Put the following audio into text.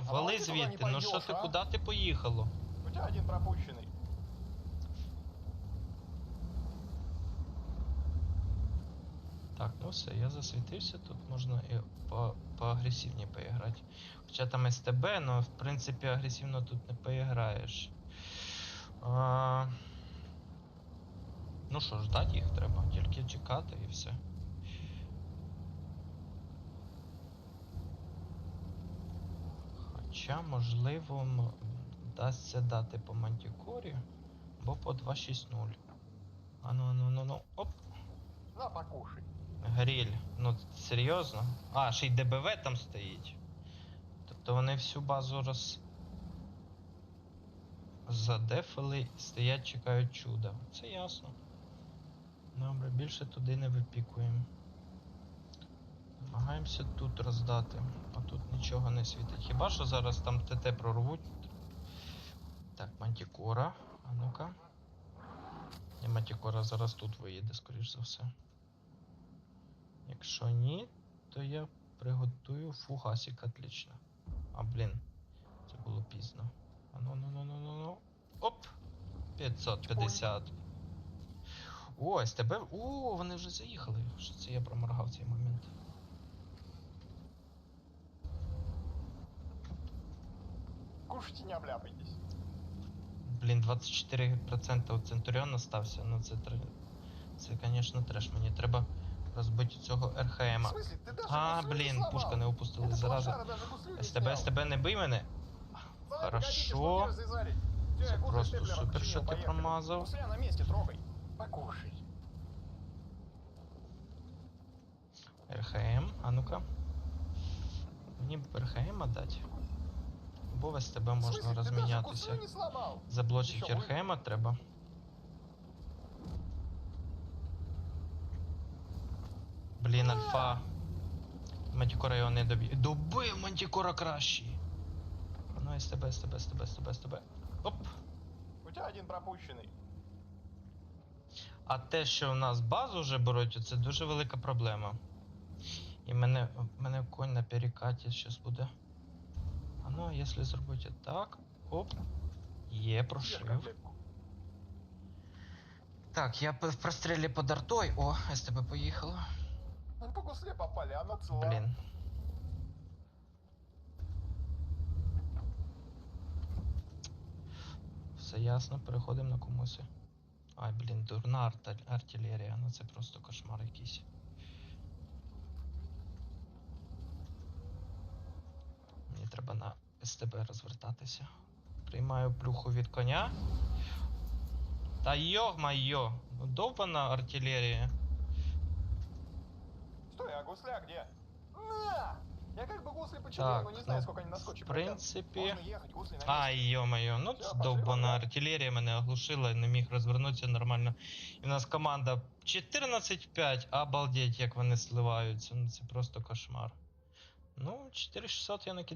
вали ты туда не звідти. Ну що ти, а? куди ти поїхало? У тебя один пропущенный. Так, ну все, я засвітився, тут можна і по, поагресивніше поіграти. Хоча там СТБ, але в принципі агресивно тут не поіграєш. А... Ну що, ждати їх треба, тільки чекати і все. Хоча, можливо, вдасться дати по мантікорі, або по 2.6.0. Ану, ну, ну, ну, оп. На, покушай. Гріль. Ну, серйозно? А, ще й ДБВ там стоїть. Тобто вони всю базу роз. Задефили, стоять, чекають чуда. Це ясно. Добре, більше туди не випікуємо. Намагаємося тут роздати, а тут нічого не світить. Хіба що зараз там ТТ прорвуть? Так, мантікора. А ну-ка. І мантікора зараз тут виїде, скоріш за все. Якщо ні, то я приготую фугасик отлично. А блін, це було пізно. А ну ну ну ну ну ну. Оп! 550. О, СТБ. О, вони вже заїхали. Що це я проморгав цей момент? Кушайте, не обляпайтесь. Блін, 24% у Центуріона остався. Ну це тр... Це, звісно, треш. Мені треба розбити цього В РХМ. смысле, ты даже А, гуслю не блін, сломал? пушка не опустили, Эта зараза. лошара даже гуслю не СТБ, снял. СТБ, не бий мене. Давай, Хорошо. погодите, что мир завязали. Всё, Це я гуслю просто степлером супер, починил, що ти поехали. промазав. Гусля на месте трогай. Покушай. РХМ, а ну-ка. Мені б РХМ дати. Або в СТБ В можна смысле, ты даже розмінятися. гуслю не сломал? Заблочить Ти що, РХМ треба. Блін, альфа. Мантікора його не доб'є. Добив Мантікора кращий. А Ну, СТБ, СТБ, СТБ, СТБ, СТБ. Оп. У тебя один пропущенный. А те, що в нас базу вже беруть, це дуже велика проблема. І мене, мене конь на перекаті зараз буде. Ну, а якщо зробити так. Оп. Є, прошив. Так, я в прострілі под артой. О, СТБ поїхало. Ну, по гусле попали, она цела. Блін. Все ясно, переходимо на комуси. Ай, блін, дурна арта- артилерія, ну це просто кошмар якийсь. Треба на СТБ розвертатися. Приймаю плюху від коня. Та йо-майо, ну довбана артилерія. Стой, а гусля где? На! Я как бы гусли починил, Так, но не знаю, ну, сколько они на В принципі. Ай, йо-моє, ну Всё, це довбана артилерія мене оглушила, не міг розвернутися нормально. І в нас команда 14-5, обалдеть, як вони сливаються. Ну це просто кошмар. Ну, 4600 я накидав.